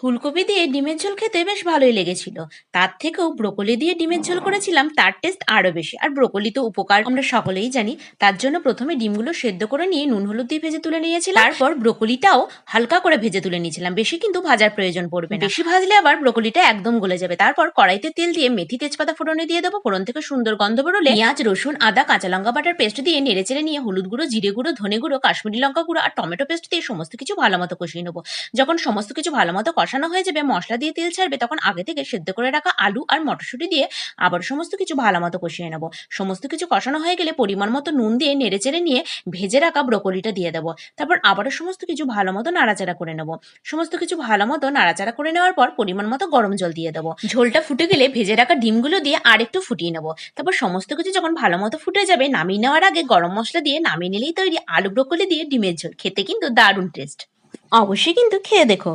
ফুলকপি দিয়ে ডিমের ঝোল খেতে বেশ ভালোই লেগেছিল। তার থেকেও ব্রোকলি দিয়ে ডিমের ঝোল করেছিলাম, তার টেস্ট আরও বেশি। আর ব্রোকলি তো উপকার, আমরা সকলেই জানি। তার জন্য প্রথমে ডিমগুলো সেদ্ধ করে নিয়ে নুন, হলুদ দিয়ে ভেজে তুলে নিয়েছিলাম। তারপর ব্রোকলিটাও হালকা করে ভেজে তুলে নিয়েছিলাম। বেশি কিন্তু ভাজার প্রয়োজন পড়বে না। বেশি ভাজলে আবার ব্রোকলিটা একদম গলে যাবে। তারপর কড়াইতে তেল দিয়ে মেথি তেজপাতা ফোড়নে দিয়ে দেবো। ফোড়ন থেকে সুন্দর গন্ধ বেরোলে পেঁয়াজ, রসুন, আদা, কাঁচা লঙ্কা বাটার পেস্ট দিয়ে নেড়ে চেড়ে নিয়ে হলুদ গুঁড়ো, জিরে গুঁড়ো, ধনে গুঁড়ো, কাশ্মীরি লঙ্কা গুঁড়ো আর টমেটো পেস্ট দিয়ে সমস্ত কিছু ভালো মতো কষিয়ে নেব। যখন সমস্ত কিছু ভালো মতো কষানো হয়ে যাবে, মশলা দিয়ে তেল ছাড়বে, তখন আগে থেকে সেদ্ধ করে রাখা আলু আর মটরশুঁটি দিয়ে আবার সমস্ত কিছু ভালো মতো কষিয়ে নেব। সমস্ত কিছু কষানো হয়ে গেলে পরিমাণ মতো নুন দিয়ে নেড়ে চেড়ে নিয়ে ভেজে রাখা ব্রোকলিটা দিয়ে দেবো। তারপর আবারও সমস্ত কিছু ভালো মতো নাড়াচাড়া করে নেব। সমস্ত কিছু ভালো মতো নাড়াচাড়া করে নেওয়ার পর পরিমাণ মতো গরম জল দিয়ে দেবো। ঝোলটা ফুটে গেলে ভেজে রাখা ডিমগুলো দিয়ে আর একটু ফুটিয়ে নেব। তারপর সমস্ত কিছু যখন ভালো মতো ফুটে যাবে, নামিয়ে নেওয়ার আগে গরম মশলা দিয়ে নামিয়ে নিলেই তৈরি আলু ব্রোকলি দিয়ে ডিমের ঝোল। খেতে কিন্তু দারুণ টেস্ট। অবশ্যই কিন্তু খেয়ে দেখো।